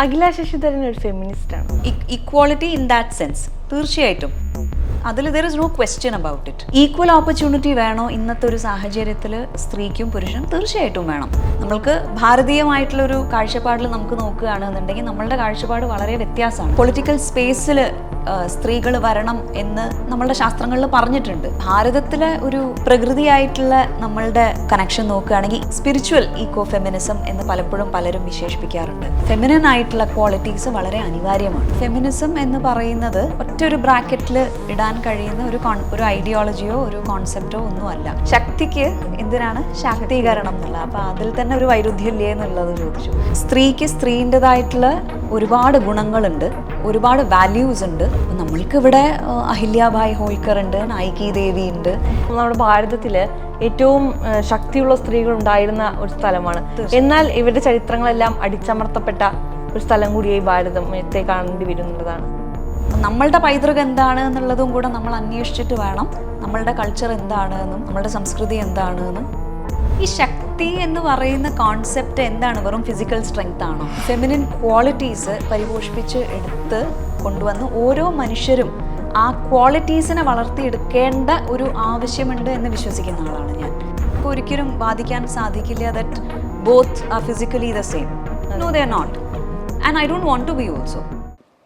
അഖില ശശിധരൻ ഒരു ഫെമിനിസ്റ്റ് ആണ്. Equality in that sense തീർച്ചയായിട്ടും. അതിൽ there is no question about it equal opportunity വേണോ ഇന്നത്തെ ഒരു സാഹചര്യത്തിൽ സ്ത്രീക്കും പുരുഷനും? തീർച്ചയായിട്ടും വേണം. നമ്മൾക്ക് ഭാരതീയമായിട്ടുള്ള ഒരു കാഴ്ചപ്പാടിൽ നമുക്ക് നോക്കുകയാണെന്നുണ്ടെങ്കിൽ നമ്മളുടെ കാഴ്ചപ്പാട് വളരെ വ്യത്യാസമാണ്. പൊളിറ്റിക്കൽ സ്പേസിൽ സ്ത്രീകൾ വരണം എന്ന് നമ്മളുടെ ശാസ്ത്രങ്ങളിൽ പറഞ്ഞിട്ടുണ്ട്. ഭാരതത്തിലെ ഒരു പ്രകൃതിയായിട്ടുള്ള നമ്മളുടെ കണക്ഷൻ നോക്കുകയാണെങ്കിൽ സ്പിരിച്വൽ ഈക്കോ ഫെമിനിസം എന്ന് പലപ്പോഴും പലരും വിശേഷിപ്പിക്കാറുണ്ട്. ഫെമിനൻ ആയിട്ടുള്ള ക്വാളിറ്റീസ് വളരെ അനിവാര്യമാണ്. ഫെമിനിസം എന്ന് പറയുന്നത് ഒറ്റ ഒരു ബ്രാക്കറ്റിൽ ഇടാൻ കഴിയുന്ന ഒരു ഒരു ഐഡിയോളജിയോ ഒരു കോൺസെപ്റ്റോ ഒന്നുമല്ല ശക്തിക്ക് എന്തിനാണ് ശാക്തീകരണം എന്നുള്ളത് അപ്പോൾ അതിൽ തന്നെ ഒരു വൈരുദ്ധ്യമില്ലേ എന്നുള്ളത് ചോദിച്ചു. സ്ത്രീക്ക് സ്ത്രീന്റെതായിട്ടുള്ള ഒരുപാട് ഗുണങ്ങളുണ്ട്. ഒരുപാട് വാല്യൂസ് ഉണ്ട്. നമ്മൾക്ക് ഇവിടെ അഹില്യാബായ് ഹോൾക്കർ ഉണ്ട് നായികി ദേവി ഉണ്ട്. നമ്മുടെ ഭാരതത്തിൽ ഏറ്റവും ശക്തിയുള്ള സ്ത്രീകൾ ഉണ്ടായിരുന്ന ഒരു സ്ഥലമാണ്. എന്നാൽ ഇവരുടെ ചരിത്രങ്ങളെല്ലാം അടിച്ചമർത്തപ്പെട്ട ഒരു സ്ഥലം കൂടിയായി ഭാരതത്തെ കാണേണ്ടി വരുന്നതാണ്. നമ്മളുടെ പൈതൃകം എന്താണ് എന്നുള്ളതും കൂടെ നമ്മൾ അന്വേഷിച്ചിട്ട് വേണം. നമ്മളുടെ കൾച്ചർ എന്താണ് എന്നും നമ്മളുടെ സംസ്കൃതി എന്താണ് എന്നും ഈ ശക്തി എന്ന് പറയുന്ന കോൺസെപ്റ്റ് എന്താണ്? വെറും ഫിസിക്കൽ സ്ട്രെങ്ത് ആണോ? ഫെമിനിൻ ക്വാളിറ്റീസ് പരിപോഷിപ്പിച്ച് എടുത്ത് കൊണ്ടുവന്ന് ഓരോ മനുഷ്യരും ആ ക്വാളിറ്റീസിനെ വളർത്തിയെടുക്കേണ്ട ഒരു ആവശ്യമുണ്ട് എന്ന് വിശ്വസിക്കുന്ന ആളാണ് ഞാൻ. ഒരിക്കലും വാദിക്കാൻ സാധിക്കില്ല that both are physically the same no they're not and I don't want to be also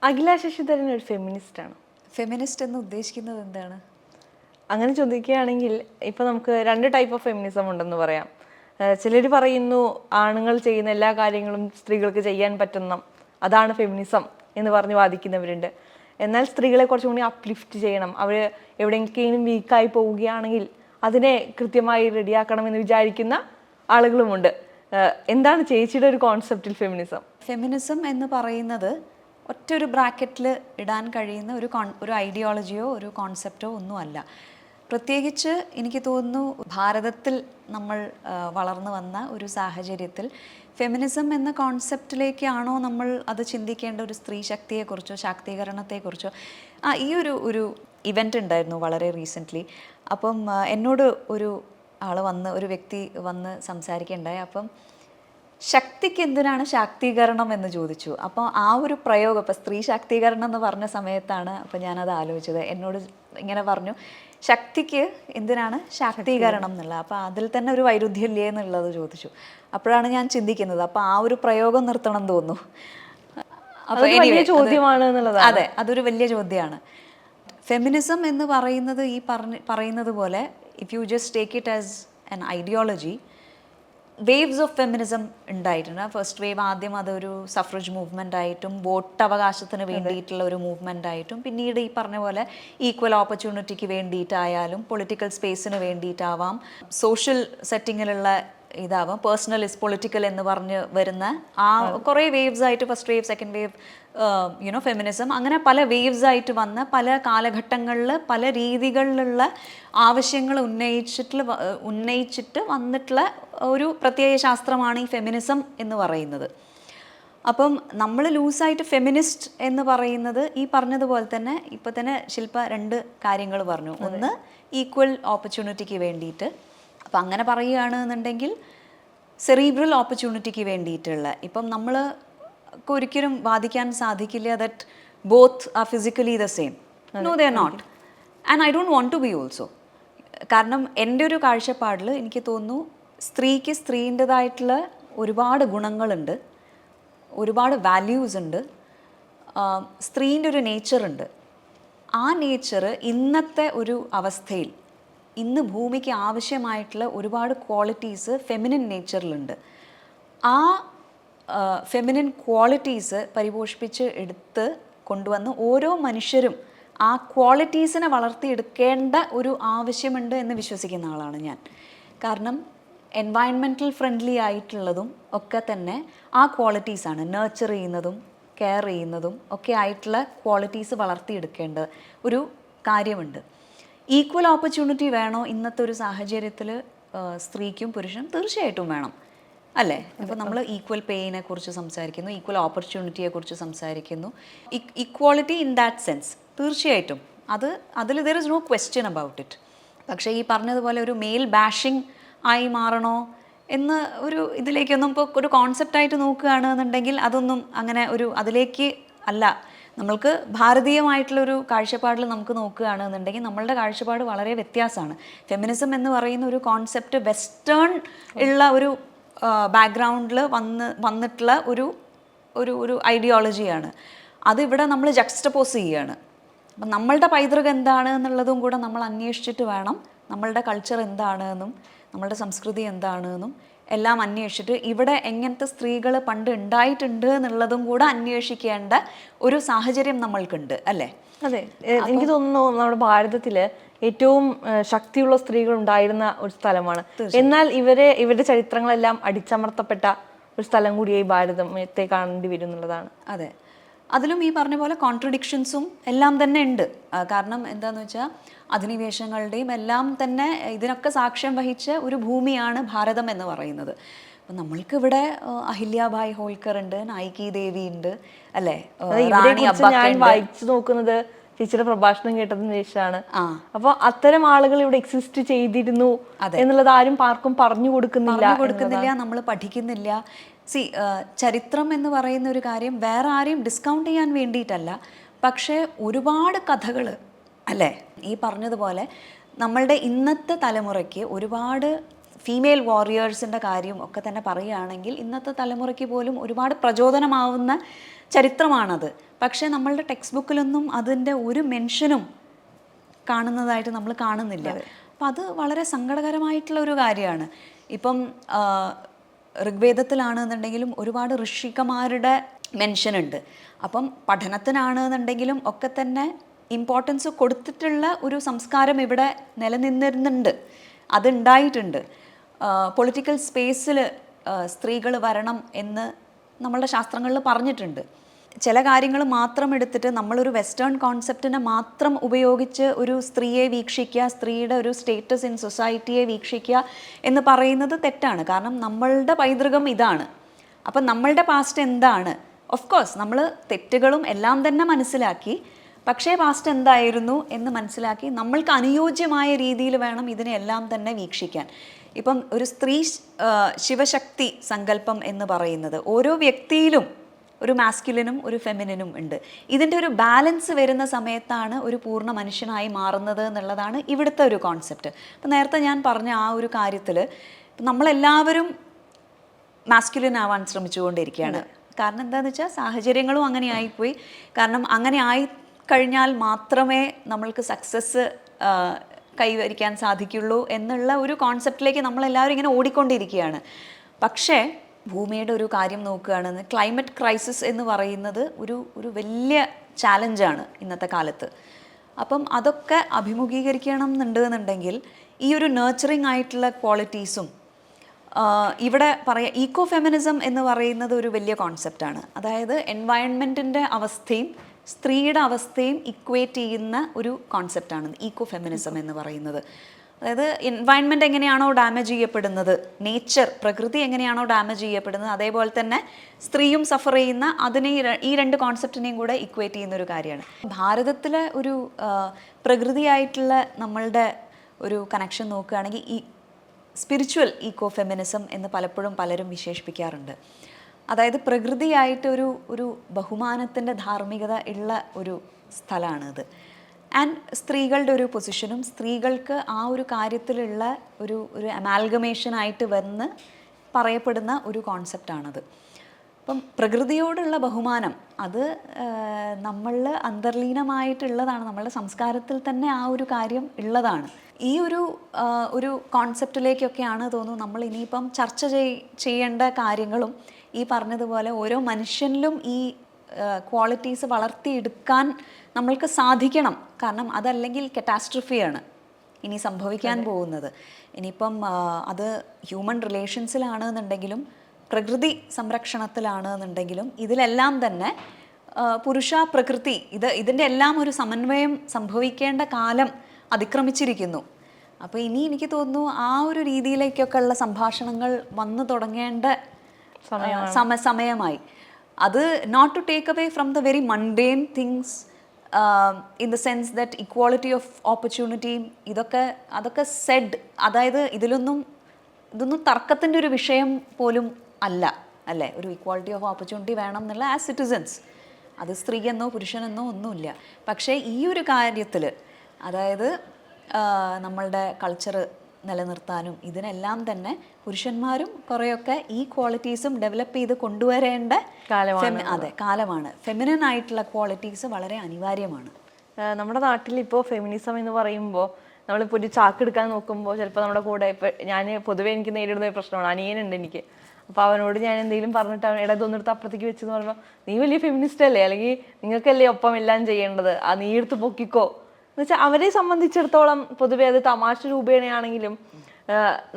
Akhila Sasidharan ഒരു ഫെമിനിസ്റ്റ് ആണ്. ഫെമിനിസ്റ്റ് എന്ന് ഉദ്ദേശിക്കുന്നത് എന്താണ്? അങ്ങനെ ചോദിക്കുകയാണെങ്കിൽ ഇപ്പോൾ നമുക്ക് രണ്ട് ടൈപ്പ് ഓഫ് ഫെമിനിസം ഉണ്ടെന്ന് പറയാം. ചിലർ പറയുന്നു ആണുങ്ങൾ ചെയ്യുന്ന എല്ലാ കാര്യങ്ങളും സ്ത്രീകൾക്ക് ചെയ്യാൻ പറ്റുന്ന അതാണ് ഫെമിനിസം എന്ന് പറഞ്ഞ് വാദിക്കുന്നവരുണ്ട്. എന്നാൽ സ്ത്രീകളെ കുറച്ചും കൂടി അപ്ലിഫ്റ്റ് ചെയ്യണം. അവർ എവിടെയെങ്കിലും വീക്കായി പോവുകയാണെങ്കിൽ അതിനെ കൃത്യമായി റെഡിയാക്കണം എന്ന് വിചാരിക്കുന്ന ആളുകളുമുണ്ട്. എന്താണ് ചേച്ചിയുടെ ഒരു കോൺസെപ്റ്റിൽ ഫെമിനിസം ഫെമിനിസം എന്ന് പറയുന്നത് ഒറ്റ ഒരു ബ്രാക്കറ്റിൽ ഇടാൻ കഴിയുന്ന ഒരു ഒരു ഐഡിയോളജിയോ ഒരു കോൺസെപ്റ്റോ ഒന്നുമല്ല. പ്രത്യേകിച്ച് എനിക്ക് തോന്നുന്നു ഭാരതത്തിൽ നമ്മൾ വളർന്നു വന്ന ഒരു സാഹചര്യത്തിൽ ഫെമിനിസം എന്ന കോൺസെപ്റ്റിലേക്കാണോ നമ്മൾ അത് ചിന്തിക്കേണ്ട ഒരു സ്ത്രീ ശക്തിയെക്കുറിച്ചോ ശാക്തീകരണത്തെക്കുറിച്ചോ? ആ ഈ ഒരു ഒരു ഇവന്റ് ഉണ്ടായിരുന്നു വളരെ റീസെന്റ്ലി അപ്പം എന്നോട് ഒരു ആൾ വന്ന് ഒരു വ്യക്തി വന്ന് സംസാരിക്കുകയുണ്ടായി. അപ്പം ശക്തിക്ക് എന്തിനാണ് ശാക്തീകരണം എന്ന് ചോദിച്ചു. അപ്പോൾ ആ ഒരു പ്രയോഗം ഇപ്പോൾ സ്ത്രീ ശാക്തീകരണം എന്ന് പറഞ്ഞ സമയത്താണ് അപ്പോൾ ഞാനത് ആലോചിച്ചത്. എന്നോട് ഇങ്ങനെ പറഞ്ഞു ശക്തിക്ക് എന്തിനാണ് ശാക്തീകരണം എന്നുള്ളത്? അപ്പോൾ അതിൽ തന്നെ ഒരു വൈരുദ്ധ്യം ഇല്ലേ എന്നുള്ളത് ചോദിച്ചു. അപ്പോഴാണ് ഞാൻ ചിന്തിക്കുന്നത്. അപ്പോൾ ആ ഒരു പ്രയോഗം നിർത്തണം എന്ന് തോന്നുന്നു അപ്പോൾ ചോദ്യമാണ്. അതെ അതൊരു വലിയ ചോദ്യമാണ്. ഫെമിനിസം എന്ന് പറയുന്നത് ഈ പറഞ്ഞ പറയുന്നത് പോലെ if you just take it as an ideology waves of feminism ഉണ്ടായിട്ടുണ്ട്. ഫസ്റ്റ് വേവ് ആദ്യം അതൊരു സഫ്രജ് മൂവ്മെന്റ് ആയിട്ടും വോട്ട് അവകാശത്തിന് വേണ്ടിയിട്ടുള്ള ഒരു മൂവ്മെന്റ് ആയിട്ടും പിന്നീട് ഈ പറഞ്ഞ പോലെ ഈക്വൽ ഓപ്പർച്യൂണിറ്റിക്ക് വേണ്ടിയിട്ടായാലും പൊളിറ്റിക്കൽ സ്പേസിന് വേണ്ടിയിട്ടാവാം സോഷ്യൽ സെറ്റിങ്ങിലുള്ള ഇതാവാം. പേഴ്സണൽ ഇസ് പൊളിറ്റിക്കൽ എന്ന് പറഞ്ഞ് വരുന്ന ആ കുറേ വേവ്സ് ആയിട്ട് first wave second wave you know feminism അങ്ങനെ പല വേവ്സ് ആയിട്ട് വന്ന് പല കാലഘട്ടങ്ങളിൽ പല രീതികളിലുള്ള ആവശ്യങ്ങൾ ഉന്നയിച്ചിട്ട് ഉന്നയിച്ചിട്ട് വന്നിട്ടുള്ള ഒരു പ്രത്യേക ശാസ്ത്രമാണ് ഈ ഫെമിനിസം എന്ന് പറയുന്നത്. അപ്പം നമ്മൾ ലൂസായിട്ട് ഫെമിനിസ്റ്റ് എന്ന് പറയുന്നത് ഈ പറഞ്ഞതുപോലെ തന്നെ ഇപ്പം തന്നെ ശില്പ രണ്ട് കാര്യങ്ങൾ പറഞ്ഞു. ഒന്ന് ഈക്വൽ ഓപ്പർച്യൂണിറ്റിക്ക് വേണ്ടിയിട്ട്. അപ്പം അങ്ങനെ പറയുകയാണെന്നുണ്ടെങ്കിൽ സെറീബ്രൽ ഓപ്പർച്യൂണിറ്റിക്ക് വേണ്ടിയിട്ടുള്ള ഇപ്പം നമ്മൾ ഒരിക്കലും വാദിക്കാൻ സാധിക്കില്ല that both are physically the same no they are not and I don't want to be also കാരണം എന്റെ ഒരു കാഴ്ചപ്പാടിൽ എനിക്ക് തോന്നുന്നു സ്ത്രീക്ക് സ്ത്രീന്റെതായിട്ടുള്ള ഒരുപാട് ഗുണങ്ങളുണ്ട് ഒരുപാട് വാല്യൂസ് ഉണ്ട് സ്ത്രീന്റെ ഒരു നേച്ചറുണ്ട് ആ നേച്ചർ ഇന്നത്തെ ഒരു അവസ്ഥയിൽ ഇന്ന് ഭൂമിക്ക് ആവശ്യമായിട്ടുള്ള ഒരുപാട് ക്വാളിറ്റീസ് ഫെമിനിൻ നേച്ചറിലുണ്ട് ആ ഫെമിനിൻ ക്വാളിറ്റീസ് പരിപോഷിപ്പിച്ച് എടുത്ത് കൊണ്ടുവന്ന് ഓരോ മനുഷ്യരും ആ ക്വാളിറ്റീസിനെ വളർത്തിയെടുക്കേണ്ട ഒരു ആവശ്യമുണ്ട് എന്ന് വിശ്വസിക്കുന്ന ആളാണ് ഞാൻ. കാരണം എൻവയൺമെന്റൽ ഫ്രണ്ട്ലി ആയിട്ടുള്ളതും ഒക്കെ തന്നെ ആ ക്വാളിറ്റീസാണ് നേർച്ചർ ചെയ്യുന്നതും കെയർ ചെയ്യുന്നതും ഒക്കെ ആയിട്ടുള്ള ക്വാളിറ്റീസ് വളർത്തിയെടുക്കേണ്ട ഒരു കാര്യമുണ്ട്. ഈക്വൽ ഓപ്പർച്യൂണിറ്റി വേണോ ഇന്നത്തെ ഒരു സാഹചര്യത്തിൽ സ്ത്രീക്കും പുരുഷനും തീർച്ചയായിട്ടും വേണം. അല്ലേ? അപ്പോൾ നമ്മൾ ഈക്വൽ പേയിനെ കുറിച്ച് സംസാരിക്കുന്നു ഈക്വൽ ഓപ്പർച്യൂണിറ്റിയെ കുറിച്ച് സംസാരിക്കുന്നു. ഇക്വാളിറ്റി ഇൻ ദാറ്റ് സെൻസ് തീർച്ചയായിട്ടും. അത് അതിൽ there is no question about it പക്ഷേ ഈ പറഞ്ഞതുപോലെ ഒരു മെയിൽ ബാഷിംഗ് ആയി മാറണോ എന്ന് ഒരു ഇതിലേക്കൊന്നും ഇപ്പോൾ ഒരു കോൺസെപ്റ്റായിട്ട് നോക്കുകയാണെന്നുണ്ടെങ്കിൽ അതൊന്നും അങ്ങനെ ഒരു അതിലേക്ക് അല്ല. നമ്മൾക്ക് ഭാരതീയമായിട്ടുള്ളൊരു കാഴ്ചപ്പാടിൽ നമുക്ക് നോക്കുകയാണെന്നുണ്ടെങ്കിൽ നമ്മളുടെ കാഴ്ചപ്പാട് വളരെ വ്യത്യാസമാണ്. ഫെമിനിസം എന്ന് പറയുന്ന ഒരു കോൺസെപ്റ്റ് വെസ്റ്റേൺ ഉള്ള ഒരു ബാക്ക്ഗ്രൗണ്ടിൽ വന്ന് വന്നിട്ടുള്ള ഒരു ഒരു ഒരു ഐഡിയോളജിയാണ് അതിവിടെ നമ്മൾ ജക്സ്റ്റപ്പോസ് ചെയ്യുകയാണ് അപ്പം നമ്മളുടെ പൈതൃകം എന്താണ് എന്നുള്ളതും കൂടെ നമ്മൾ അന്വേഷിച്ചിട്ട് വേണം നമ്മളുടെ കൾച്ചർ എന്താണ് എന്നും നമ്മളുടെ സംസ്കൃതി എന്താണ് എന്നും എല്ലാം അന്വേഷിച്ചിട്ട് ഇവിടെ എങ്ങനത്തെ സ്ത്രീകൾ പണ്ട് ഉണ്ടായിട്ടുണ്ട് എന്നുള്ളതും കൂടെ അന്വേഷിക്കേണ്ട ഒരു സാഹചര്യം നമ്മൾക്കുണ്ട് അല്ലേ? അതെ. എനിക്ക് തോന്നുന്നു നമ്മുടെ ഭാരതത്തിൽ ഏറ്റവും ശക്തിയുള്ള സ്ത്രീകൾ ഉണ്ടായിരുന്ന ഒരു സ്ഥലമാണ്. എന്നാൽ ഇവരെ ഇവരുടെ ചരിത്രങ്ങളെല്ലാം അടിച്ചമർത്തപ്പെട്ട ഒരു സ്ഥലം കൂടിയായി ഭാരതത്തെ കാണേണ്ടി വരും എന്നുള്ളതാണ്. അതെ. അതിലും ഈ പറഞ്ഞ പോലെ കോൺട്രഡിക്ഷൻസും എല്ലാം തന്നെ ഉണ്ട്. കാരണം എന്താന്ന് വെച്ചാൽ അധിനിവേശങ്ങളുടെയും എല്ലാം തന്നെ ഇതിനൊക്കെ സാക്ഷ്യം വഹിച്ച ഒരു ഭൂമിയാണ് ഭാരതം എന്ന് പറയുന്നത്. അപ്പം നമ്മൾക്കിവിടെ അഹില്യാബായ് ഹോൾക്കർ ഉണ്ട് നായികി ദേവി ഉണ്ട് അല്ലേ? ഞാൻ വായിച്ചു നോക്കുന്നത് ടീച്ചറുടെ പ്രഭാഷണം കേട്ടതിന് ശേഷമാണ്. അപ്പൊ അത്തരം ആളുകൾ ഇവിടെ എക്സിസ്റ്റ് ചെയ്തിരുന്നു എന്നുള്ളത് ആരും പാർക്കും പറഞ്ഞു കൊടുക്കുന്നില്ല പറഞ്ഞു കൊടുക്കുന്നില്ല നമ്മൾ പഠിക്കുന്നില്ല സി ചരിത്രം എന്ന് പറയുന്ന ഒരു കാര്യം വേറെ ആരെയും ഡിസ്കൗണ്ട് ചെയ്യാൻ വേണ്ടിയിട്ടല്ല. പക്ഷേ ഒരുപാട് കഥകൾ അല്ലേ? ഈ പറഞ്ഞതുപോലെ നമ്മളുടെ ഇന്നത്തെ തലമുറയ്ക്ക് ഒരുപാട് ഫീമെയിൽ വാറിയേഴ്സിന്റെ കാര്യം ഒക്കെ തന്നെ പറയുകയാണെങ്കിൽ ഇന്നത്തെ തലമുറയ്ക്ക് പോലും ഒരുപാട് പ്രചോദനമാവുന്ന ചരിത്രമാണത്. പക്ഷേ നമ്മളുടെ ടെക്സ്റ്റ് ബുക്കിലൊന്നും അതിന്റെ ഒരു മെൻഷനും കാണുന്നതായിട്ട് നമ്മൾ കാണുന്നില്ല. അപ്പം അത് വളരെ സങ്കടകരമായിട്ടുള്ള ഒരു കാര്യമാണ്. ഇപ്പം ഋഗ്വേദത്തിലാണെന്നുണ്ടെങ്കിലും ഒരുപാട് ഋഷികമാരുടെ മെൻഷൻ ഉണ്ട് അപ്പം പഠനത്തിനാണെന്നുണ്ടെങ്കിലും ഒക്കെ തന്നെ ഇമ്പോർട്ടൻസ് കൊടുത്തിട്ടുള്ള ഒരു സംസ്കാരം ഇവിടെ നിലനിന്നിരുന്നുണ്ട്. അതുണ്ടായിട്ടുണ്ട്. പൊളിറ്റിക്കൽ സ്പേസിൽ സ്ത്രീകൾ വരണം എന്ന് നമ്മളുടെ ശാസ്ത്രങ്ങളിൽ പറഞ്ഞിട്ടുണ്ട്. ചില കാര്യങ്ങൾ മാത്രം എടുത്തിട്ട് നമ്മളൊരു വെസ്റ്റേൺ കോൺസെപ്റ്റിനെ മാത്രം ഉപയോഗിച്ച് ഒരു സ്ത്രീയെ വീക്ഷിക്കുക സ്ത്രീയുടെ ഒരു സ്റ്റേറ്റസ് ഇൻ സൊസൈറ്റിയെ വീക്ഷിക്കുക എന്ന് പറയുന്നത് തെറ്റാണ്. കാരണം നമ്മളുടെ പൈതൃകം ഇതാണ്. അപ്പം നമ്മളുടെ പാസ്റ്റ് എന്താണ്? ഓഫ് കോഴ്സ് നമ്മൾ തെറ്റുകളും എല്ലാം തന്നെ മനസ്സിലാക്കി. പക്ഷേ പാസ്റ്റ് എന്തായിരുന്നു എന്ന് മനസ്സിലാക്കി നമ്മൾക്ക് അനുയോജ്യമായ രീതിയിൽ വേണം ഇതിനെല്ലാം തന്നെ വീക്ഷിക്കാൻ. ഇപ്പം ഒരു സ്ത്രീ ശിവശക്തി സങ്കല്പം എന്ന് പറയുന്നത് ഓരോ വ്യക്തിയിലും ഒരു മാസ്കുലിനും ഒരു ഫെമിനിനും ഉണ്ട്. ഇതിന്റെ ഒരു ബാലൻസ് വരുന്ന സമയത്താണ് ഒരു പൂർണ മനുഷ്യനായി മാറുന്നത് എന്നുള്ളതാണ് ഇവിടുത്തെ ഒരു കോൺസെപ്റ്റ് അപ്പം നേരത്തെ ഞാൻ പറഞ്ഞ ആ ഒരു കാര്യത്തിൽ നമ്മളെല്ലാവരും മാസ്കുലിൻ ആവാൻ ശ്രമിച്ചുകൊണ്ടിരിക്കുകയാണ്. കാരണം എന്താണെന്ന് വെച്ചാൽ സാഹചര്യങ്ങളും അങ്ങനെ ആയിപ്പോയി. കാരണം അങ്ങനെ ആയി കഴിഞ്ഞാൽ മാത്രമേ നമ്മൾക്ക് സക്സസ് കൈവരിക്കാൻ സാധിക്കുള്ളൂ എന്നുള്ള ഒരു കോൺസെപ്റ്റിലേക്ക് നമ്മളെല്ലാവരും ഇങ്ങനെ ഓടിക്കൊണ്ടിരിക്കുകയാണ്. പക്ഷേ ഭൂമിയുടെ ഒരു കാര്യം നോക്കുകയാണെന്ന് ക്ലൈമറ്റ് ക്രൈസിസ് എന്ന് പറയുന്നത് ഒരു ഒരു വലിയ ചാലഞ്ചാണ് ഇന്നത്തെ കാലത്ത്. അപ്പം അതൊക്കെ അഭിമുഖീകരിക്കണം എന്നുണ്ടെന്നുണ്ടെങ്കിൽ ഈ ഒരു നേർച്ചറിങ് ആയിട്ടുള്ള ക്വാളിറ്റീസും ഇവിടെ പറയാ ഈക്കോ ഫെമിനിസം എന്ന് പറയുന്നത് ഒരു വലിയ കോൺസെപ്റ്റാണ് അതായത് എൻവയൺമെന്റിന്റെ അവസ്ഥയും സ്ത്രീയുടെ അവസ്ഥയും ഇക്വേറ്റ് ചെയ്യുന്ന ഒരു കോൺസെപ്റ്റാണ് ഈക്കോ ഫെമിനിസം എന്ന് പറയുന്നത്. അതായത് എൻവയൺമെന്റ് എങ്ങനെയാണോ ഡാമേജ് ചെയ്യപ്പെടുന്നത് നേച്ചർ പ്രകൃതി എങ്ങനെയാണോ ഡാമേജ് ചെയ്യപ്പെടുന്നത് അതേപോലെ തന്നെ സ്ത്രീയും സഫർ ചെയ്യുന്ന അതിനെ ഈ രണ്ട് കോൺസെപ്റ്റിനെയും കൂടെ ഇക്വേറ്റ് ചെയ്യുന്ന ഒരു കാര്യമാണ്. ഭാരതത്തിലെ ഒരു പ്രകൃതിയായിട്ടുള്ള നമ്മളുടെ ഒരു കണക്ഷൻ നോക്കുകയാണെങ്കിൽ ഈ സ്പിരിച്വൽ ഈക്കോ ഫെമിനിസം എന്ന് പലപ്പോഴും പലരും വിശേഷിപ്പിക്കാറുണ്ട്. അതായത് പ്രകൃതിയായിട്ട് ഒരു ഒരു ബഹുമാനത്തിന്റെ ധാർമ്മികത ഉള്ള ഒരു സ്ഥലമാണിത്. ആൻഡ് സ്ത്രീകളുടെ ഒരു പൊസിഷനും സ്ത്രീകൾക്ക് ആ ഒരു കാര്യത്തിലുള്ള ഒരു ഒരു അമാൽഗമേഷനായിട്ട് വന്ന് പറയപ്പെടുന്ന ഒരു കോൺസെപ്റ്റാണത് അപ്പം പ്രകൃതിയോടുള്ള ബഹുമാനം അത് നമ്മളിൽ അന്തർലീനമായിട്ടുള്ളതാണ് നമ്മളുടെ സംസ്കാരത്തിൽ തന്നെ ആ ഒരു കാര്യം ഉള്ളതാണ്. ഈ ഒരു ഒരു കോൺസെപ്റ്റിലേക്കൊക്കെയാണ് തോന്നുന്നു നമ്മൾ ഇനിയിപ്പം ചർച്ച ചെയ്- ചെയ്യേണ്ട കാര്യങ്ങളും ഈ പറഞ്ഞതുപോലെ ഓരോ മനുഷ്യനിലും ഈ ക്വാളിറ്റീസ് വളർത്തിയെടുക്കാൻ നമ്മൾക്ക് സാധിക്കണം. കാരണം അതല്ലെങ്കിൽ കറ്റാസ്ട്രഫിയാണ് ഇനി സംഭവിക്കാൻ പോകുന്നത്. ഇനിയിപ്പം അത് ഹ്യൂമൻ റിലേഷൻസിലാണ് എന്നുണ്ടെങ്കിലും പ്രകൃതി സംരക്ഷണത്തിലാണ് എന്നുണ്ടെങ്കിലും ഇതിലെല്ലാം തന്നെ പുരുഷ പ്രകൃതി ഇത് ഇതിന്റെ എല്ലാം ഒരു സമന്വയം സംഭവിക്കേണ്ട കാലം അതിക്രമിച്ചിരിക്കുന്നു. അപ്പോൾ ഇനി എനിക്ക് തോന്നുന്നു ആ ഒരു രീതിയിലേക്കൊക്കെ ഉള്ള സംഭാഷണങ്ങൾ വന്നു തുടങ്ങേണ്ട സമയമായി. അത് not to take away from the very mundane things in the sense that equality of ഓപ്പർച്യൂണിറ്റിയും ഇതൊക്കെ അതൊക്കെ സെഡ് അതായത് ഇതിലൊന്നും ഇതൊന്നും തർക്കത്തിന്റെ ഒരു വിഷയം പോലും അല്ല അല്ലേ? ഒരു ഇക്വാളിറ്റി ഓഫ് ഓപ്പർച്യൂണിറ്റി വേണം എന്നുള്ള ആസ് സിറ്റിസൻസ് അത് സ്ത്രീയെന്നോ പുരുഷനെന്നോ ഒന്നുമില്ല. പക്ഷേ ഈ ഒരു കാര്യത്തിൽ അതായത് നമ്മളുടെ കൾച്ചർ നിലനിർത്താനും ഇതിനെല്ലാം തന്നെ പുരുഷന്മാരും കുറേയൊക്കെ ഈ ക്വാളിറ്റീസും ഡെവലപ്പ് ചെയ്ത് കൊണ്ടുവരേണ്ട കാലമാണ്. അതെ കാലമാണ്. ഫെമിനൻ ആയിട്ടുള്ള ക്വാളിറ്റീസ് വളരെ അനിവാര്യമാണ്. നമ്മുടെ നാട്ടിൽ ഇപ്പോൾ ഫെമിനിസം എന്ന് പറയുമ്പോൾ നമ്മളിപ്പോൾ ഒരു ചാക്ക് എടുക്കാൻ നോക്കുമ്പോൾ ചിലപ്പോൾ നമ്മുടെ കൂടെ ഇപ്പോൾ ഞാൻ പൊതുവേ എനിക്ക് നേരിടുന്ന ഒരു പ്രശ്നമാണ്. അനിയനുണ്ട് എനിക്ക്. അപ്പോൾ അവനോട് ഞാൻ എന്തെങ്കിലും പറഞ്ഞിട്ട് അവൻ ഇടയിൽ ഒന്നെടുത്ത് അപ്പുറത്തേക്ക് വെച്ചെന്ന് പറയുമ്പോൾ നീ വലിയ ഫെമിനിസ്റ്റ് അല്ലേ? അല്ലെങ്കിൽ നിങ്ങൾക്കല്ലേ ഒപ്പം എല്ലാം ചെയ്യേണ്ടത്? ആ നീ എടുത്ത് പൊക്കിക്കോ. എന്ന് വെച്ചാൽ അവരെ സംബന്ധിച്ചിടത്തോളം പൊതുവേ അത് തമാശ രൂപേണയാണെങ്കിലും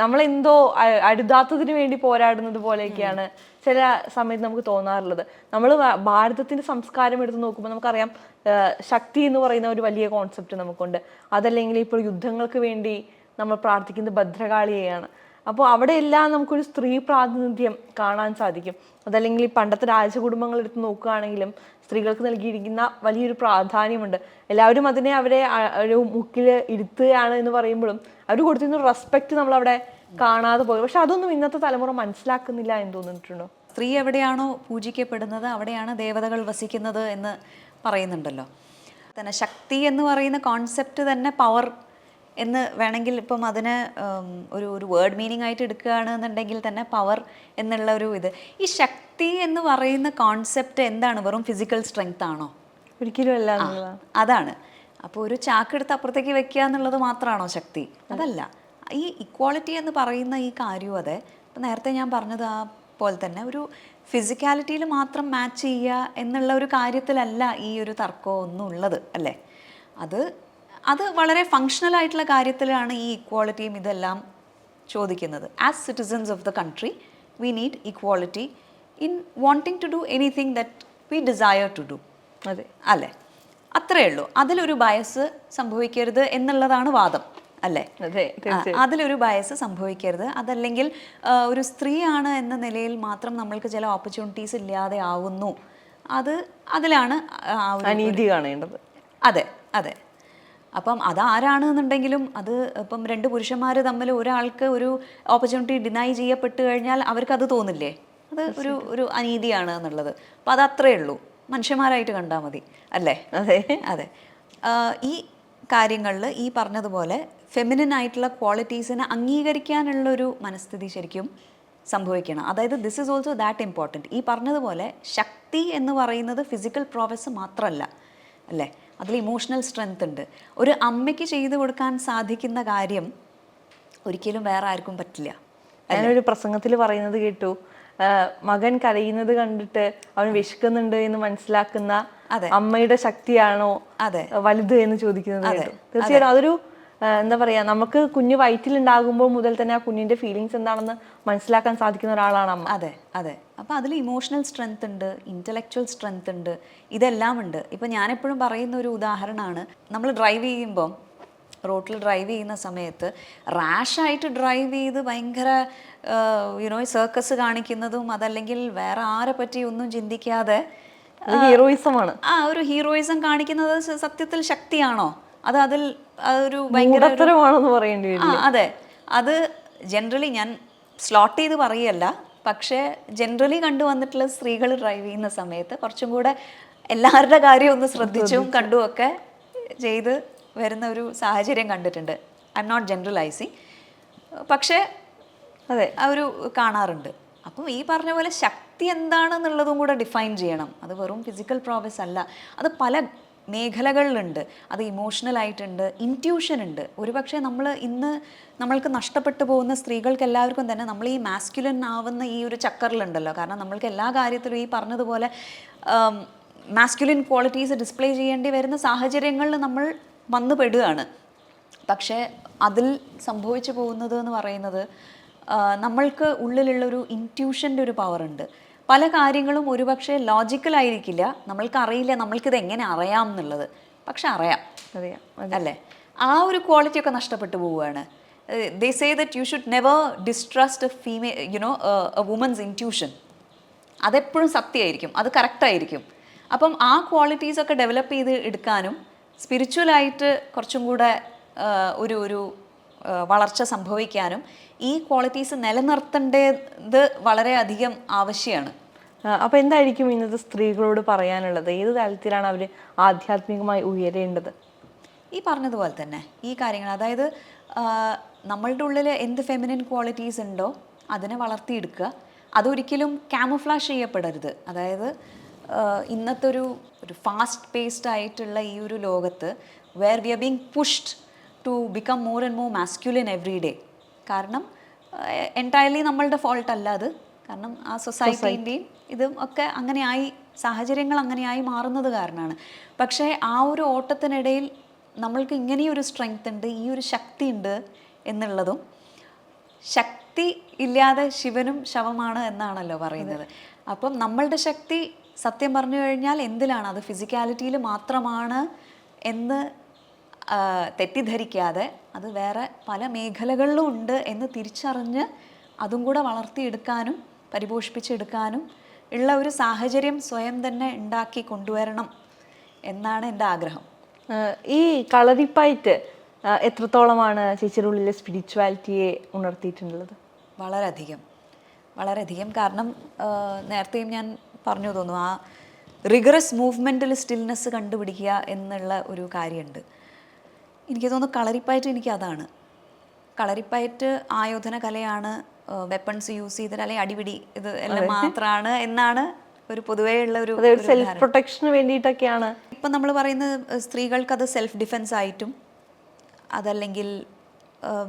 നമ്മളെന്തോ അടുതാത്തതിന് വേണ്ടി പോരാടുന്നത് പോലെയൊക്കെയാണ് ചില സമയത്ത് നമുക്ക് തോന്നാറുള്ളത്. നമ്മൾ ഭാരതത്തിന്റെ സംസ്കാരം എടുത്ത് നോക്കുമ്പോൾ നമുക്കറിയാം ശക്തി എന്ന് പറയുന്ന ഒരു വലിയ കോൺസെപ്റ്റ് നമുക്കുണ്ട്. അതല്ലെങ്കിൽ ഇപ്പോൾ യുദ്ധങ്ങൾക്ക് വേണ്ടി നമ്മൾ പ്രാർത്ഥിക്കുന്നത് ഭദ്രകാളിയെയാണ്. അപ്പോൾ അവിടെയെല്ലാം നമുക്കൊരു സ്ത്രീ പ്രാതിനിധ്യം കാണാൻ സാധിക്കും. അതല്ലെങ്കിൽ പണ്ടത്തെ രാജകുടുംബങ്ങൾ എടുത്ത് നോക്കുകയാണെങ്കിലും സ്ത്രീകൾക്ക് നൽകിയിരിക്കുന്ന വലിയൊരു പ്രാധാന്യമുണ്ട്. എല്ലാവരും അതിനെ അവരെ ഒരു മുക്കിൽ ഇരുത്തുകയാണ് എന്ന് പറയുമ്പോഴും അവർ കൊടുത്തിരുന്ന റെസ്പെക്ട് നമ്മൾ അവിടെ കാണാതെ പോയി. പക്ഷെ അതൊന്നും ഇന്നത്തെ തലമുറ മനസ്സിലാക്കുന്നില്ല എന്ന് തോന്നിയിട്ടുണ്ടോ? സ്ത്രീ എവിടെയാണോ പൂജിക്കപ്പെടുന്നത് അവിടെയാണ് ദേവതകൾ വസിക്കുന്നത് എന്ന് പറയുന്നുണ്ടല്ലോ. തന്നെ ശക്തി എന്ന് പറയുന്ന കോൺസെപ്റ്റ് തന്നെ പവർ എന്ന് വേണമെങ്കിൽ ഇപ്പം അതിന് ഒരു ഒരു വേർഡ് മീനിങ് ആയിട്ട് എടുക്കുകയാണ് എന്നുണ്ടെങ്കിൽ തന്നെ പവർ എന്നുള്ള ഒരു ഇത്. ഈ ശക്തി എന്ന് പറയുന്ന കോൺസെപ്റ്റ് എന്താണ്? വെറും ഫിസിക്കൽ സ്ട്രെങ്ത് ആണോ? ഒരിക്കലും അല്ല അതാണ്. അപ്പോൾ ഒരു ചാക്കെടുത്ത് അപ്പുറത്തേക്ക് വെക്കുക എന്നുള്ളത് മാത്രമാണോ ശക്തി? അതല്ല. ഈ ഇക്വാളിറ്റി എന്ന് പറയുന്ന ഈ കാര്യവും അതെ. ഇപ്പം നേരത്തെ ഞാൻ പറഞ്ഞത് ആ പോലെ തന്നെ ഒരു ഫിസിക്കാലിറ്റിയിൽ മാത്രം മാച്ച് ചെയ്യുക എന്നുള്ള ഒരു കാര്യത്തിലല്ല ഈ ഒരു തർക്കമോ ഒന്നും ഉള്ളത് അല്ലേ? അത് അത് വളരെ ഫങ്ഷണൽ ആയിട്ടുള്ള കാര്യത്തിലാണ് ഈ ഇക്വാളിറ്റിയും ഇതെല്ലാം ചോദിക്കുന്നത്. As citizens of the country we need equality in wanting to do anything that we desire to do അതെ. അല്ലേ? അത്രേ ഉള്ളൂ. അതിലൊരു ബയസ് സംഭവിക്കരുത് എന്നുള്ളതാണ് വാദം. അല്ലേ? അതെ അതിലൊരു ബയസ് സംഭവിക്കരുത്. അതല്ലെങ്കിൽ ഒരു സ്ത്രീയാണ് എന്ന നിലയിൽ മാത്രം നമ്മൾക്ക് ചില ഓപ്പർച്യൂണിറ്റീസ് ഇല്ലാതെ ആവുന്നു. അത് അതിലാണ് അനീതി കാണേണ്ടത്. അതെ അതെ. അപ്പം അതാരാണ് എന്നുണ്ടെങ്കിലും അത് ഇപ്പം രണ്ട് പുരുഷന്മാർ തമ്മിൽ ഒരാൾക്ക് ഒരു ഓപ്പർച്യൂണിറ്റി ഡിനൈ ചെയ്യപ്പെട്ട് കഴിഞ്ഞാൽ അവർക്ക് അത് തോന്നില്ലേ? അത് ഒരു ഒരു അനീതിയാണ് എന്നുള്ളത്. അപ്പം അത് അത്രയേ ഉള്ളൂ. മനുഷ്യന്മാരായിട്ട് കണ്ടാൽ മതി. അല്ലേ? അതെ. അതെ. ഈ കാര്യങ്ങളിൽ ഈ പറഞ്ഞതുപോലെ ഫെമിനിൻ ആയിട്ടുള്ള ക്വാളിറ്റീസിനെ അംഗീകരിക്കാനുള്ളൊരു മനസ്ഥിതി ശരിക്കും സംഭവിക്കണം. അതായത് this is also that important ഈ പറഞ്ഞതുപോലെ ശക്തി എന്ന് പറയുന്നത് ഫിസിക്കൽ പ്രോവസ് മാത്രമല്ല അല്ലേ? അതിൽ ഇമോഷണൽ സ്ട്രെങ്ത് ഉണ്ട്. ഒരു അമ്മയ്ക്ക് ചെയ്തു കൊടുക്കാൻ സാധിക്കുന്ന കാര്യം ഒരിക്കലും വേറെ ആർക്കും പറ്റില്ല. ഞാനൊരു പ്രസംഗത്തിൽ പറയുന്നത് കേട്ടു. മകൻ കരയുന്നത് കണ്ടിട്ട് അവൻ വിശക്കുന്നുണ്ട് എന്ന് മനസ്സിലാക്കുന്ന അതെ. അമ്മയുടെ ശക്തിയാണോ അതെ. വലുത് എന്ന് ചോദിക്കുന്നത് തീർച്ചയായിട്ടും അതൊരു എന്താ പറയാ നമുക്ക് കുഞ്ഞ് വയറ്റിലുണ്ടാകുമ്പോൾ മുതൽ തന്നെ ആ കുഞ്ഞിന്റെ ഫീലിങ്സ് എന്താണെന്ന് മനസ്സിലാക്കാൻ സാധിക്കുന്ന ഒരാളാണ് അമ്മ. അതെ അതെ. അപ്പോൾ അതിൽ ഇമോഷണൽ സ്ട്രെങ്ത് ഉണ്ട് ഇന്റലക്ച്വൽ സ്ട്രെങ്ത് ഉണ്ട് ഇതെല്ലാം ഉണ്ട്. ഇപ്പം ഞാനെപ്പോഴും പറയുന്ന ഒരു ഉദാഹരണമാണ് നമ്മൾ ഡ്രൈവ് ചെയ്യുമ്പം റോട്ടിൽ ഡ്രൈവ് ചെയ്യുന്ന സമയത്ത് റാഷായിട്ട് ഡ്രൈവ് ചെയ്ത് ഭയങ്കര യുനോ സർക്കസ് കാണിക്കുന്നതും അതല്ലെങ്കിൽ വേറെ ആരെ പറ്റി ഒന്നും ചിന്തിക്കാതെ ഹീറോയിസമാണ് ആ ഒരു ഹീറോയിസം കാണിക്കുന്നത് സത്യത്തിൽ ശക്തിയാണോ? അത് അതിൽ അതൊരു ഭയങ്കര ഒരു- പറയേണ്ടി അതെ. അത് ജനറലി ഞാൻ സ്ലോട്ട് ചെയ്ത് പറയല്ല. പക്ഷേ ജനറലി കണ്ടുവന്നിട്ടുള്ള സ്ത്രീകൾ ഡ്രൈവ് ചെയ്യുന്ന സമയത്ത് കുറച്ചും കൂടെ എല്ലാവരുടെ കാര്യം ഒന്ന് ശ്രദ്ധിച്ചും കണ്ടും ഒക്കെ ചെയ്ത് വരുന്ന ഒരു സാഹചര്യം കണ്ടിട്ടുണ്ട്. ഐ എം നോട്ട് ജനറലൈസിങ് പക്ഷേ അതെ. ആ ഒരു കാണാറുണ്ട്. അപ്പം ഈ പറഞ്ഞ പോലെ ശക്തി എന്താണെന്നുള്ളതും കൂടെ ഡിഫൈൻ ചെയ്യണം. അത് വെറും ഫിസിക്കൽ പ്രോഗ്രസ് അല്ല. അത് പല മേഖലകളിലുണ്ട്. അത് ഇമോഷണൽ ആയിട്ടുണ്ട് ഇന്റ്യൂഷൻ ഉണ്ട്. ഒരുപക്ഷെ നമ്മൾ ഇന്ന് നമ്മൾക്ക് നഷ്ടപ്പെട്ടു പോകുന്ന സ്ത്രീകൾക്ക് എല്ലാവർക്കും തന്നെ നമ്മൾ ഈ മാസ്കുലൻ ആവുന്ന ഈ ഒരു ചക്കറിലുണ്ടല്ലോ. കാരണം നമ്മൾക്ക് എല്ലാ കാര്യത്തിലും ഈ പറഞ്ഞതുപോലെ മാസ്കുലിൻ ക്വാളിറ്റീസ് ഡിസ്പ്ലേ ചെയ്യേണ്ടി വരുന്ന സാഹചര്യങ്ങളിൽ നമ്മൾ വന്നു പെടുകയാണ്. പക്ഷേ അതിൽ സംഭവിച്ചു പോകുന്നത് എന്ന് പറയുന്നത് നമ്മൾക്ക് നമ്മൾക്ക് ഉള്ളിലുള്ളൊരു ഇന്റ്യൂഷന്റെ ഒരു പവറുണ്ട് പല കാര്യങ്ങളും ഒരുപക്ഷെ ലോജിക്കലായിരിക്കില്ല നമ്മൾക്ക് അറിയില്ല നമ്മൾക്കിത് എങ്ങനെ അറിയാം എന്നുള്ളത്. പക്ഷെ അറിയാം. അറിയാം അല്ലേ? ആ ഒരു ക്വാളിറ്റി ഒക്കെ നഷ്ടപ്പെട്ടു പോവുകയാണ്. They say that you should never distrust female you know a woman's intuition അതെപ്പോഴും സത്യമായിരിക്കും. അത് കറക്റ്റായിരിക്കും അപ്പം ആ ക്വാളിറ്റീസൊക്കെ ഡെവലപ്പ് ചെയ്ത് എടുക്കാനും സ്പിരിച്വലായിട്ട് കുറച്ചും കൂടെ ഒരു ഒരു വളർച്ച സംഭവിക്കാനും ഈ ക്വാളിറ്റീസ് നിലനിർത്തേണ്ടത് വളരെയധികം ആവശ്യമാണ്. അപ്പോൾ എന്തായിരിക്കും ഇന്നത്തെ സ്ത്രീകളോട് പറയാനുള്ളത്? ഏത് തലത്തിലാണ് അവർ ആധ്യാത്മികമായി ഉയരേണ്ടത്? ഈ പറഞ്ഞതുപോലെ തന്നെ ഈ കാര്യങ്ങൾ അതായത് നമ്മളുടെ ഉള്ളിൽ എന്ത് ഫെമിനിൻ ക്വാളിറ്റീസ് ഉണ്ടോ അതിനെ വളർത്തിയെടുക്കുക. അതൊരിക്കലും ക്യാമഫ്ലാഷ് ചെയ്യപ്പെടരുത്. അതായത് ഇന്നത്തെ ഒരു ഒരു ഫാസ്റ്റ് പേസ്ഡ് ആയിട്ടുള്ള ഈ ഒരു ലോകത്ത് where we are being pushed to become more and more masculine every day കാരണം എന്റയർലി നമ്മളുടെ ഫോൾട്ട് അല്ല അത്. കാരണം ആ സൊസൈറ്റീന്റെയും ഇതും ഒക്കെ അങ്ങനെയായി സാഹചര്യങ്ങൾ അങ്ങനെയായി മാറുന്നത് കാരണമാണ്. പക്ഷേ ആ ഒരു ഓട്ടത്തിനിടയിൽ നമ്മൾക്ക് ഇങ്ങനെയൊരു സ്ട്രെങ്ത് ഉണ്ട് ഈ ഒരു ശക്തി ഉണ്ട് എന്നുള്ളതും ശക്തി ഇല്ലാതെ ശിവനും ശവമാണ് എന്നാണല്ലോ പറയുന്നത്. അപ്പം നമ്മളുടെ ശക്തി സത്യം പറഞ്ഞു കഴിഞ്ഞാൽ എന്തിലാണ്? അത് ഫിസിക്കാലിറ്റിയിൽ മാത്രമാണ് എന്ന് തെറ്റിദ്ധരിക്കാതെ അത് വേറെ പല മേഖലകളിലും ഉണ്ട് എന്ന് തിരിച്ചറിഞ്ഞ് അതും കൂടെ വളർത്തിയെടുക്കാനും പരിപോഷിപ്പിച്ചെടുക്കാനും ഉള്ള ഒരു സാഹചര്യം സ്വയം തന്നെ ഉണ്ടാക്കി കൊണ്ടുവരണം എന്നാണ് എന്റെ ആഗ്രഹം. ഈ കളരിപ്പയറ്റ് എത്രത്തോളമാണ് ചേച്ചിയുടെ ഉള്ളിലെ സ്പിരിച്വാലിറ്റിയെ ഉണർത്തിയിട്ടുള്ളത്? വളരെയധികം. വളരെയധികം. കാരണം നേരത്തെയും ഞാൻ പറഞ്ഞു തോന്നുന്നു ആ റിഗറസ് മൂവ്മെന്റിൽ സ്റ്റിൽനെസ് കണ്ടുപിടിക്കുക എന്നുള്ള ഒരു കാര്യമുണ്ട്. എനിക്ക് തോന്നുന്നു കളരിപ്പയറ്റ് എനിക്ക് അതാണ്. കളരിപ്പയറ്റ് ആയോധന കലയാണ് വെപ്പൺസ് യൂസ് ചെയ്തിട്ട് അല്ലെങ്കിൽ അടിപിടി ഇത് എല്ലാം മാത്രമാണ് എന്നാണ് ഒരു പൊതുവേ ഉള്ള ഒരു സെൽഫ് പ്രൊട്ടക്ഷന് വേണ്ടിയിട്ടൊക്കെയാണ്. ഇപ്പം നമ്മൾ പറയുന്നത് സ്ത്രീകൾക്ക് അത് സെൽഫ് ഡിഫെൻസ് ആയിട്ടും അതല്ലെങ്കിൽ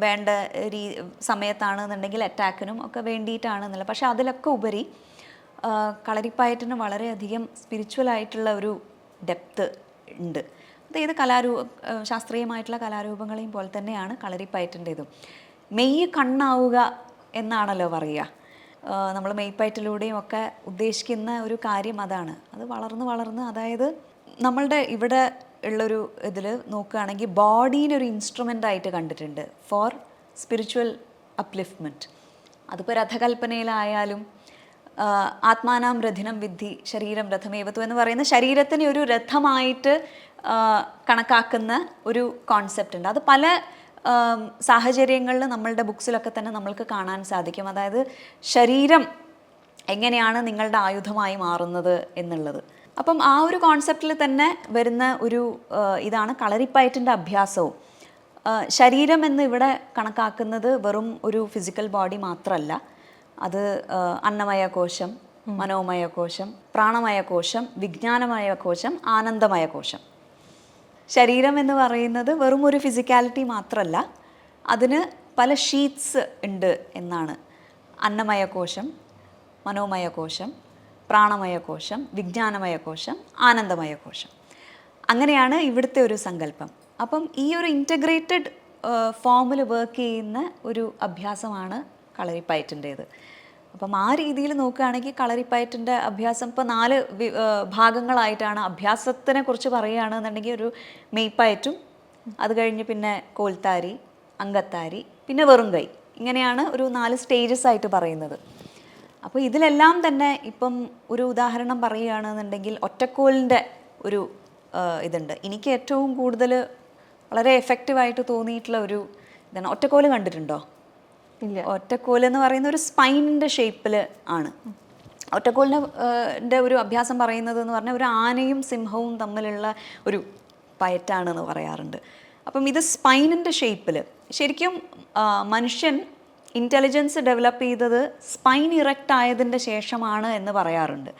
വേണ്ട രീ സമയത്താണെന്നുണ്ടെങ്കിൽ അറ്റാക്കിനും ഒക്കെ വേണ്ടിയിട്ടാണ് എന്നുള്ളത് പക്ഷെ അതിലൊക്കെ ഉപരി കളരിപ്പയറ്റിന് വളരെയധികം സ്പിരിച്വൽ ആയിട്ടുള്ള ഒരു ഡെപ്ത് ഉണ്ട്. അതായത് കലാരൂ ഏഹ്, ശാസ്ത്രീയമായിട്ടുള്ള കലാരൂപങ്ങളെയും പോലെ തന്നെയാണ് കളരിപ്പയറ്റിന്റെതും മെയ്യ് കണ്ണാവുക എന്നാണല്ലോ പറയുക. നമ്മൾ മെയ്പ്പയറ്റിലൂടെയും ഒക്കെ ഉദ്ദേശിക്കുന്ന ഒരു കാര്യം അതാണ്. അത് വളർന്ന് വളർന്ന് അതായത് നമ്മളുടെ ഇവിടെ ഉള്ളൊരു ഇതിൽ നോക്കുകയാണെങ്കിൽ ബോഡീനെ ഒരു ഇൻസ്ട്രുമെന്റ് ആയിട്ട് കണ്ടിട്ടുണ്ട്. ഫോർ സ്പിരിച്വൽ അപ്ലിഫ്റ്റ്മെന്റ് അതിപ്പോൾ രഥകൽപ്പനയിലായാലും ആത്മാനാം രഥിനം വിദ്ധി ശരീരം രഥമേവത്തു എന്ന് പറയുന്ന ശരീരത്തിനെ ഒരു രഥമായിട്ട് കണക്കാക്കുന്ന ഒരു കോൺസെപ്റ്റ് ഉണ്ട്. അത് പല സാഹചര്യങ്ങളിൽ നമ്മളുടെ ബുക്സിലൊക്കെ തന്നെ നമ്മൾക്ക് കാണാൻ സാധിക്കും. അതായത് ശരീരം എങ്ങനെയാണ് നിങ്ങളുടെ ആയുധമായി മാറുന്നത് എന്നുള്ളത്. അപ്പം ആ ഒരു കോൺസെപ്റ്റിൽ തന്നെ വരുന്ന ഒരു ഇതാണ് കളരിപ്പയറ്റിന്റെ അഭ്യാസവും. ശരീരം എന്ന് ഇവിടെ കണക്കാക്കുന്നത് വെറും ഒരു ഫിസിക്കൽ ബോഡി മാത്രമല്ല അത് അന്നമയ കോശം മനോമയ കോശം പ്രാണമയ കോശം വിജ്ഞാനമയ കോശം ആനന്ദമയ കോശം ശരീരം എന്ന് പറയുന്നത് വെറും ഒരു ഫിസിക്കാലിറ്റി മാത്രമല്ല അതിന് പല ഷീറ്റ്സ് ഉണ്ട് എന്നാണ്. അന്നമയ കോശം മനോമയ കോശം പ്രാണമയ കോശം വിജ്ഞാനമയ കോശം ആനന്ദമയ കോശം അങ്ങനെയാണ് ഇവിടുത്തെ ഒരു സങ്കല്പം. അപ്പം ഈ ഒരു ഇന്റഗ്രേറ്റഡ് ഫോമിൽ വർക്ക് ചെയ്യുന്ന ഒരു അഭ്യാസമാണ് കളരിപ്പയറ്റിന്റേത്. അപ്പം ആ രീതിയിൽ നോക്കുകയാണെങ്കിൽ കളരിപ്പയറ്റിന്റെ അഭ്യാസം ഇപ്പോൾ നാല് ഭാഗങ്ങളായിട്ടാണ് അഭ്യാസത്തിനെ കുറിച്ച് പറയുകയാണെന്നുണ്ടെങ്കിൽ ഒരു മെയ്പ്പയറ്റും അത് കഴിഞ്ഞ് പിന്നെ കോൽത്താരി അങ്കത്താരി പിന്നെ വെറും കൈ. ഇങ്ങനെയാണ് ഒരു നാല് സ്റ്റേജസ് ആയിട്ട് പറയുന്നത്. അപ്പോൾ ഇതിലെല്ലാം തന്നെ ഇപ്പം ഒരു ഉദാഹരണം പറയുകയാണെന്നുണ്ടെങ്കിൽ ഒറ്റക്കോലിന്റെ ഒരു ഇതുണ്ട്. എനിക്ക് ഏറ്റവും കൂടുതൽ വളരെ എഫക്റ്റീവായിട്ട് തോന്നിയിട്ടുള്ള ഒരു ഇതാണ്. ഒറ്റക്കോൽ കണ്ടിട്ടുണ്ടോ? ഇല്ല. ഒറ്റക്കോൽ എന്ന് പറയുന്ന ഒരു സ്പൈനിന്റെ ഷേപ്പിൽ ആണ്. ഒറ്റക്കോലിന്റെ ഒരു അഭ്യാസം പറയുന്നത് എന്ന് പറഞ്ഞാൽ ഒരു ആനയും സിംഹവും തമ്മിലുള്ള ഒരു പയറ്റാണെന്ന് പറയാറുണ്ട്. അപ്പം ഇത് സ്പൈനിന്റെ ഷേപ്പിൽ ശരിക്കും മനുഷ്യൻ ഇന്റലിജൻസ് ഡെവലപ്പ് ചെയ്തത് സ്പൈൻ ഇറക്റ്റ് ആയതിന്റെ ശേഷമാണ് എന്ന് പറയാറുണ്ട്.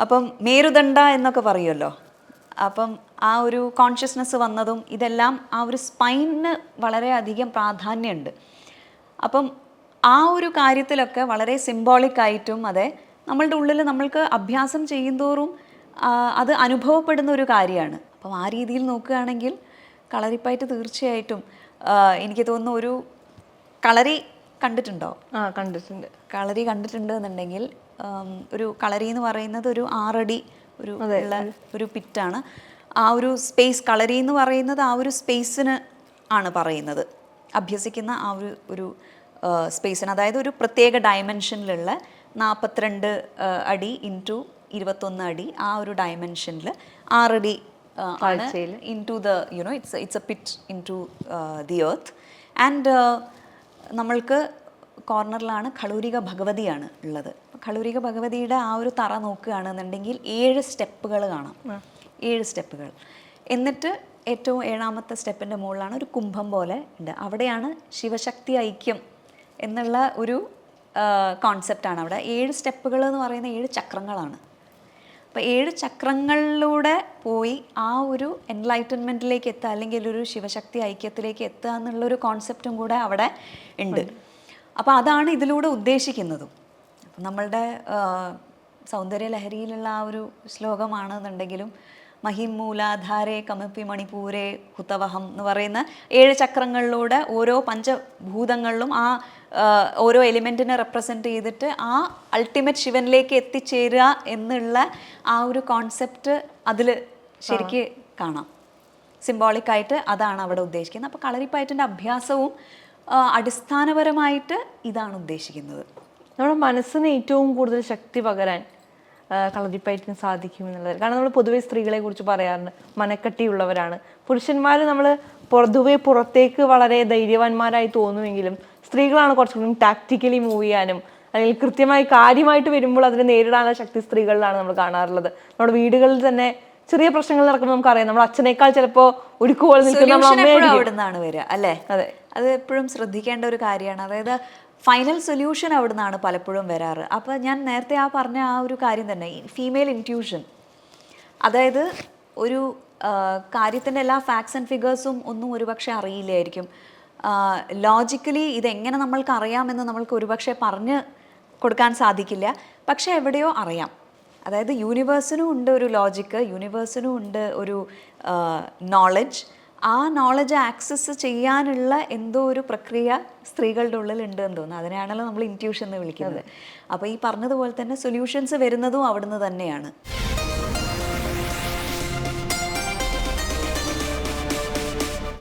അപ്പം മേരുദണ്ഡ എന്നൊക്കെ പറയുമല്ലോ അപ്പം ആ ഒരു കോൺഷ്യസ്നെസ് വന്നതും ഇതെല്ലാം ആ ഒരു സ്പൈനിന് വളരെയധികം പ്രാധാന്യമുണ്ട്. അപ്പം ആ ഒരു കാര്യത്തിലൊക്കെ വളരെ സിംബോളിക് ആയിട്ടും അതെ നമ്മളുടെ ഉള്ളിൽ നമ്മൾക്ക് അഭ്യാസം ചെയ്യുന്തോറും അത് അനുഭവപ്പെടുന്ന ഒരു കാര്യമാണ്. അപ്പം ആ രീതിയിൽ നോക്കുകയാണെങ്കിൽ കളരിപ്പായിട്ട് തീർച്ചയായിട്ടും എനിക്ക് തോന്നുന്നു ഒരു കളരി കണ്ടിട്ടുണ്ടോ? ആ കണ്ടിട്ടുണ്ട്. കളരി കണ്ടിട്ടുണ്ട് എന്നുണ്ടെങ്കിൽ ഒരു കളരി എന്ന് പറയുന്നത് ഒരു ആറടി ഒരു ഉള്ള ഒരു പിറ്റാണ്. ആ ഒരു സ്പേസ് കളരി എന്ന് പറയുന്നത് ആ ഒരു സ്പേസിന് ആണ് പറയുന്നത്. അഭ്യസിക്കുന്ന ആ ഒരു ഒരു സ്പേസിന് അതായത് ഒരു പ്രത്യേക ഡയമെൻഷനിലുള്ള നാൽപ്പത്തിരണ്ട് അടി ഇന്റു ഇരുപത്തൊന്ന് അടി ആ ഒരു ഡയമെൻഷനിൽ ആറടി in to the you know it's it's a pit in to the earth and നമ്മൾക്ക് കോർണറിലാണ് കളൂരിക ഭഗവതിയാണ് ഉള്ളത്. കളൂരിക ഭഗവതിയുടെ ആ ഒരു തറ നോക്കുകയാണെന്നുണ്ടെങ്കിൽ ഏഴ് സ്റ്റെപ്പുകൾ കാണാം. ഏഴ് സ്റ്റെപ്പുകൾ. എന്നിട്ട് ഏറ്റവും ഏഴാമത്തെ സ്റ്റെപ്പിന്റെ മുകളിലാണ് ഒരു കുംഭം പോലെ ഉണ്ട്. അവിടെയാണ് ശിവശക്തി ഐക്യം എന്നുള്ള ഒരു കോൺസെപ്റ്റാണ് അവിടെ. ഏഴ് സ്റ്റെപ്പുകൾ എന്ന് പറയുന്ന ഏഴ് ചക്രങ്ങളാണ്. അപ്പോൾ ഏഴ് ചക്രങ്ങളിലൂടെ പോയി ആ ഒരു എൻലൈറ്റൻമെന്റിലേക്ക് എത്തുക അല്ലെങ്കിൽ ഒരു ശിവശക്തി ഐക്യത്തിലേക്ക് എത്തുക എന്നുള്ളൊരു കോൺസെപ്റ്റും കൂടെ അവിടെ ഉണ്ട്. അപ്പോൾ അതാണ് ഇതിലൂടെ ഉദ്ദേശിക്കുന്നതും. അപ്പം നമ്മളുടെ സൗന്ദര്യ ലഹരിയിലുള്ള ആ ഒരു ശ്ലോകമാണെന്നുണ്ടെങ്കിലും മഹിം മൂലാധാരേ കമപ്പി മണിപ്പൂരെ ഹുതവഹം എന്ന് പറയുന്ന ഏഴ് ചക്രങ്ങളിലൂടെ ഓരോ പഞ്ചഭൂതങ്ങളിലും ആ ഓരോ എലിമെന്റിനെ റെപ്രസെന്റ് ചെയ്തിട്ട് ആ അൾട്ടിമേറ്റ് ശിവനിലേക്ക് എത്തിച്ചേരുക എന്നുള്ള ആ ഒരു കോൺസെപ്റ്റ് അതിൽ ശരിക്ക് കാണാം. സിംബോളിക്കായിട്ട് അതാണ് അവിടെ ഉദ്ദേശിക്കുന്നത്. അപ്പോൾ കളരിപ്പയറ്റിന്റെ അഭ്യാസവും അടിസ്ഥാനപരമായിട്ട് ഇതാണ് ഉദ്ദേശിക്കുന്നത്. നമ്മുടെ മനസ്സിന് ഏറ്റവും കൂടുതൽ ശക്തി പകരാൻ കളരിപ്പയറ്റിന് സാധിക്കും എന്നുള്ളത്. കാരണം നമ്മൾ പൊതുവെ സ്ത്രീകളെ കുറിച്ച് പറയാറുണ്ട് മനക്കട്ടിയുള്ളവരാണ്. പുരുഷന്മാർ നമ്മൾ പൊതുവെ പുറത്തേക്ക് വളരെ ധൈര്യവാന്മാരായി തോന്നുമെങ്കിലും സ്ത്രീകളാണ് കുറച്ചുകൂടി ടാക്റ്റിക്കലി മൂവ് ചെയ്യാനും അല്ലെങ്കിൽ കൃത്യമായി കാര്യമായിട്ട് വരുമ്പോൾ അതിനെ നേരിടാനുള്ള ശക്തി സ്ത്രീകളിലാണ് നമ്മൾ കാണാറുള്ളത്. നമ്മുടെ വീടുകളിൽ തന്നെ ചെറിയ പ്രശ്നങ്ങൾ നടക്കുമ്പോൾ നമുക്കറിയാം നമ്മൾ അച്ഛനേക്കാൾ ചിലപ്പോൾ ഒരുക്കുപോലെ നിൽക്കുന്ന അമ്മയായിരിക്കും. അല്ലേ? അതെ. അത് എപ്പോഴും ശ്രദ്ധിക്കേണ്ട ഒരു കാര്യമാണ്. അതായത് ഫൈനൽ സൊല്യൂഷൻ അവിടെ നിന്നാണ് പലപ്പോഴും വരാറ്. അപ്പോൾ ഞാൻ നേരത്തെ ആ പറഞ്ഞ ആ ഒരു കാര്യം തന്നെ ഫീമെയിൽ ഇന്റ്യൂഷൻ അതായത് ഒരു കാര്യത്തിന്റെ എല്ലാ ഫാക്ട്സ് ആൻഡ് ഫിഗേഴ്സും ഒന്നും ഒരുപക്ഷെ അറിയില്ലായിരിക്കും. ലോജിക്കലി ഇതെങ്ങനെ നമ്മൾക്ക് അറിയാമെന്ന് നമ്മൾക്ക് ഒരുപക്ഷെ പറഞ്ഞ് കൊടുക്കാൻ സാധിക്കില്ല. പക്ഷേ എവിടെയോ അറിയാം. അതായത് യൂണിവേഴ്സിനും ഉണ്ട് ഒരു ലോജിക്ക് യൂണിവേഴ്സിനും ഉണ്ട് ഒരു നോളജ് ആ നോളജ് ആക്സസ് ചെയ്യാനുള്ള എന്തോ ഒരു പ്രക്രിയ സ്ത്രീകളുടെ ഉള്ളിൽ ഉണ്ട് എന്ന് തോന്നുന്നു. അതിനെയാണല്ലോ നമ്മൾ ഇന്റ്യൂഷൻ എന്ന് വിളിക്കുന്നത്. അപ്പോൾ ഈ പറഞ്ഞതുപോലെ തന്നെ സൊല്യൂഷൻസ് വരുന്നതും അവിടുന്ന് തന്നെയാണ്.